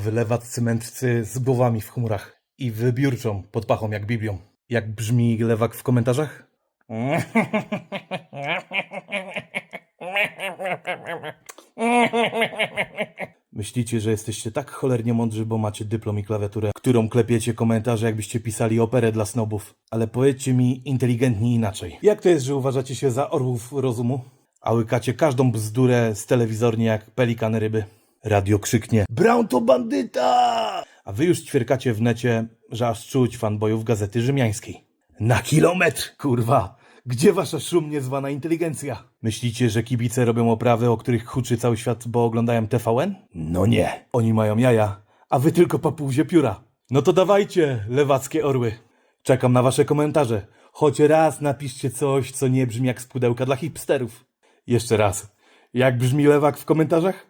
Wylewaccy mędrcy z głowami w chmurach i wybiórczą pod pachą jak Biblią. Jak brzmi lewak w komentarzach? Myślicie, że jesteście tak cholernie mądrzy, bo macie dyplom i klawiaturę, którą klepiecie komentarze, jakbyście pisali operę dla snobów. Ale powiedzcie mi inteligentnie inaczej. Jak to jest, że uważacie się za orłów rozumu? A łykacie każdą bzdurę z telewizorni jak pelikany ryby. Radio krzyknie Brown to bandyta! A wy już ćwierkacie w necie, że aż czuć fanbojów Gazety Rzymiańskiej. Na kilometr, kurwa! Gdzie wasza szumnie zwana inteligencja? Myślicie, że kibice robią oprawy, o których huczy cały świat, bo oglądają TVN? No nie. Oni mają jaja, a wy tylko papuzie pióra. No to dawajcie, lewackie orły. Czekam na wasze komentarze. Choć raz napiszcie coś, co nie brzmi jak z pudełka dla hipsterów. Jeszcze raz. Jak brzmi lewak w komentarzach?